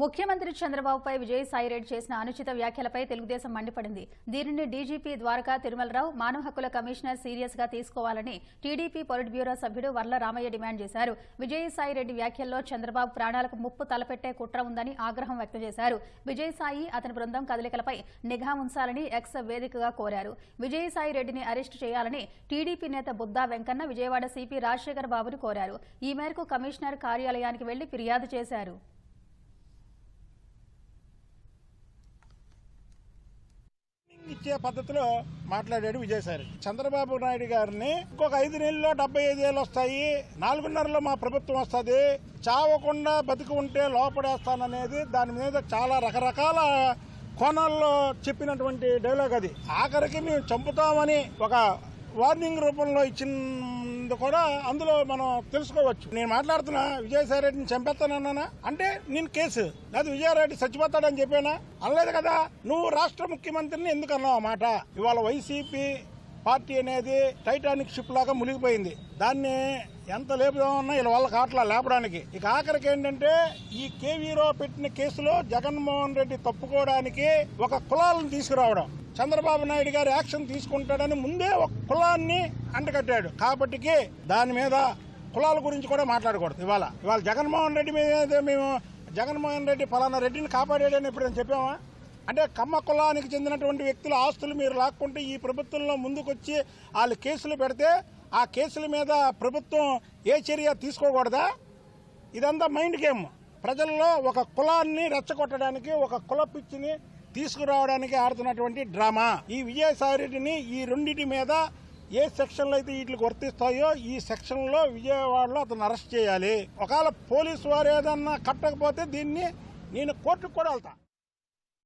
ముఖ్యమంత్రి చంద్రబాబుపై విజయసాయిరెడ్డి చేసిన అనుచిత వ్యాఖ్యలపై తెలుగుదేశం మండిపడింది. దీనిని డీజీపీ ద్వారకా తిరుమలరావు మానవ హక్కుల కమిషనర్ సీరియస్గా తీసుకోవాలని టీడీపీ పొలిట్ బ్యూరో సభ్యుడు వర్ల రామయ్య డిమాండ్ చేశారు. విజయసాయిరెడ్డి వ్యాఖ్యల్లో చంద్రబాబు ప్రాణాలకు ముప్పు తలపెట్టే కుట్ర ఉందని ఆగ్రహం వ్యక్తం చేశారు. విజయసాయి అతని బృందం కదలికలపై నిఘా ఉంచాలని ఎక్స్ వేదికగా కోరారు. విజయసాయిరెడ్డిని అరెస్టు చేయాలని టీడీపీ నేత బుద్దా వెంకన్న విజయవాడ సీపీ రాజశేఖర్ బాబును కోరారు. ఈ మేరకు కమిషనర్ కార్యాలయానికి వెళ్ళి ఫిర్యాదు చేశారు. ఇచ్చే పద్ధతిలో మాట్లాడాడు విజయసాయి. చంద్రబాబు నాయుడు గారిని ఇంకొక ఐదు నెలల్లో డెబ్బై ఐదు ఏళ్ళు వస్తాయి. నాలుగున్నరలో మా ప్రభుత్వం వస్తుంది. చావకుండా బతికి ఉంటే లోపడేస్తాననేది దాని మీద చాలా రకరకాల కోణాల్లో చెప్పినటువంటి డైలాగ్ అది. ఆఖరికి మేము చంపుతామని ఒక వార్నింగ్ రూపంలో అనేది కూడా అందులో మనం తెలుసుకోవచ్చు. నేను మాట్లాడుతున్నా విజయసాయి రెడ్డిని చంపేస్తానన్నానా? అంటే నేను కేసు. లేదా విజయారెడ్డి చచ్చిపోతాడని చెప్పానా? అనలేదు కదా? నువ్వు రాష్ట్ర ముఖ్యమంత్రిని ఎందుకు అన్నావు మాట? ఇవాళ వైసీపీ పార్టీ అనేది టైటానిక్ షిప్ లాగా మునిగిపోయింది. దాన్ని ఎంత లేపుదామన్నా వీళ్ళ వాళ్ళ కాట్లా లేపడానికి. ఇక ఆఖరికి ఏంటంటే ఈ కేవీరావు పెట్టిన కేసులో జగన్మోహన్ రెడ్డి తప్పుకోవడానికి ఒక కులాలను తీసుకురావడం. చంద్రబాబు నాయుడు గారు యాక్షన్ తీసుకుంటాడని ముందే ఒక కులాన్ని అంటగట్టాడు. కాబట్టికి దాని మీద కులాల గురించి కూడా మాట్లాడకూడదు. ఇవాళ ఇవాళ జగన్మోహన్ రెడ్డి మీద మేము జగన్మోహన్ రెడ్డి ఫలానా రెడ్డిని కాపాడాడని ఎప్పుడైనా చెప్పామా? అంటే కమ్మ కులానికి చెందినటువంటి వ్యక్తుల ఆస్తులు మీరు లాక్కుంటే ఈ ప్రభుత్వంలో ముందుకొచ్చి వాళ్ళు కేసులు పెడితే ఆ కేసుల మీద ప్రభుత్వం ఏ చర్య తీసుకోకూడదా? ఇదంతా మైండ్ గేమ్. ప్రజల్లో ఒక కులాన్ని రెచ్చగొట్టడానికి ఒక కుల పిచ్చిని తీసుకురావడానికి ఆడుతున్నటువంటి డ్రామా. ఈ విజయసాయిరెడ్డిని ఈ రెండింటి మీద ఏ సెక్షన్లు అయితే వీటికి వర్తిస్తాయో ఈ సెక్షన్లో విజయవాడలో అతను అరెస్ట్ చేయాలి. ఒకవేళ పోలీసు వారు ఏదన్నా కట్టకపోతే దీన్ని నేను కోర్టుకు కూడా వెళ్తా.